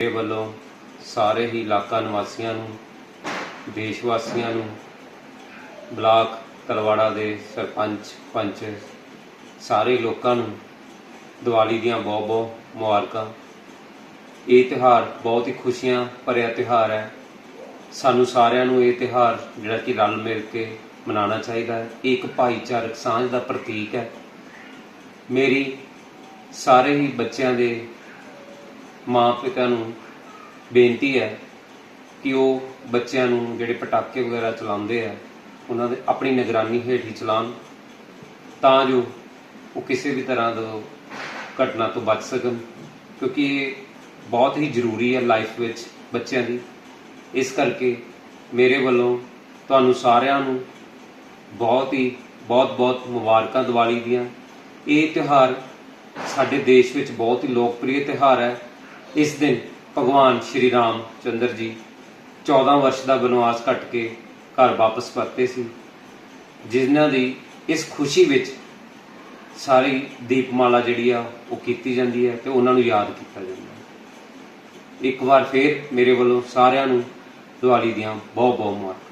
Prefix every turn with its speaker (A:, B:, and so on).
A: ਮੇਰੇ ਵੱਲੋਂ ਸਾਰੇ ਹੀ ਇਲਾਕਾ ਨਿਵਾਸੀਆਂ ਨੂੰ, ਦੇਸ਼ ਵਾਸੀਆਂ ਨੂੰ ਬਲਾਕ ਤਲਵਾੜਾ ਦੇ ਸਰਪੰਚ, ਪੰਚ, ਸਾਰੇ ਲੋਕਾਂ ਨੂੰ ਦੀਵਾਲੀ ਦੀਆਂ ਬਹੁਤ ਬਹੁਤ ਮੁਬਾਰਕਾਂ। ਇਹ ਤਿਉਹਾਰ ਬਹੁਤ ਹੀ ਖੁਸ਼ੀਆਂ ਭਰਿਆ ਤਿਉਹਾਰ ਹੈ। ਸਾਨੂੰ ਸਾਰਿਆਂ ਨੂੰ ਇਹ ਤਿਉਹਾਰ ਜਿਹੜਾ ਕਿ ਰਲ ਮਿਲ ਕੇ ਮਨਾਉਣਾ ਚਾਹੀਦਾ ਹੈ। ਇਹ ਇੱਕ ਭਾਈਚਾਰਕ ਸਾਂਝ ਦਾ ਪ੍ਰਤੀਕ ਹੈ। ਮੇਰੀ ਸਾਰੇ ਹੀ ਬੱਚਿਆਂ ਦੇ ਮਾਂ ਪਿਤਾ ਨੂੰ ਬੇਨਤੀ ਹੈ ਕਿ ਉਹ ਬੱਚਿਆਂ ਨੂੰ ਜਿਹੜੇ ਪਟਾਕੇ ਵਗੈਰਾ ਚਲਾਉਂਦੇ ਆ, ਉਹਨਾਂ ਦੇ ਆਪਣੀ ਨਿਗਰਾਨੀ ਹੇਠ ਹੀ ਚਲਾਉਣ ਤਾਂ ਜੋ ਉਹ ਕਿਸੇ ਵੀ ਤਰ੍ਹਾਂ ਦਾ ਘਟਨਾ ਤੋਂ ਬਚ ਸਕਣ। ਕਿਉਂਕਿ ਇਹ ਬਹੁਤ ਹੀ ਜ਼ਰੂਰੀ ਹੈ ਲਾਈਫ ਵਿੱਚ ਬੱਚਿਆਂ ਦੀ। ਇਸ ਕਰਕੇ ਮੇਰੇ ਵੱਲੋਂ ਤੁਹਾਨੂੰ ਸਾਰਿਆਂ ਨੂੰ ਬਹੁਤ ਹੀ, ਬਹੁਤ ਬਹੁਤ ਮੁਬਾਰਕਾਂ ਦੀਵਾਲੀ ਦੀਆਂ। ਇਹ ਤਿਉਹਾਰ ਸਾਡੇ ਦੇਸ਼ ਵਿੱਚ ਬਹੁਤ ਹੀ ਲੋਕਪ੍ਰਿਯ ਤਿਉਹਾਰ ਹੈ। ਇਸ ਦਿਨ ਭਗਵਾਨ ਸ਼੍ਰੀ ਰਾਮ ਚੰਦਰ ਜੀ 14 ਵਰਸ਼ ਦਾ ਬਨਵਾਸ ਕੱਟ ਕੇ ਘਰ ਵਾਪਸ ਪਰਤੇ ਸੀ, ਜਿਨ੍ਹਾਂ ਦੀ ਇਸ ਖੁਸ਼ੀ ਵਿੱਚ ਸਾਰੀ ਦੀਪਮਾਲਾ ਜਿਹੜੀ ਆ, ਉਹ ਕੀਤੀ ਜਾਂਦੀ ਹੈ ਤੇ ਉਹਨਾਂ ਨੂੰ ਯਾਦ ਕੀਤਾ ਜਾਂਦਾ ਹੈ। ਇੱਕ ਵਾਰ ਫੇਰ ਮੇਰੇ ਵੱਲੋਂ ਸਾਰਿਆਂ ਨੂੰ ਦੀਵਾਲੀ ਦੀਆਂ ਬਹੁਤ ਬਹੁਤ ਮੁਬਾਰਕਾਂ।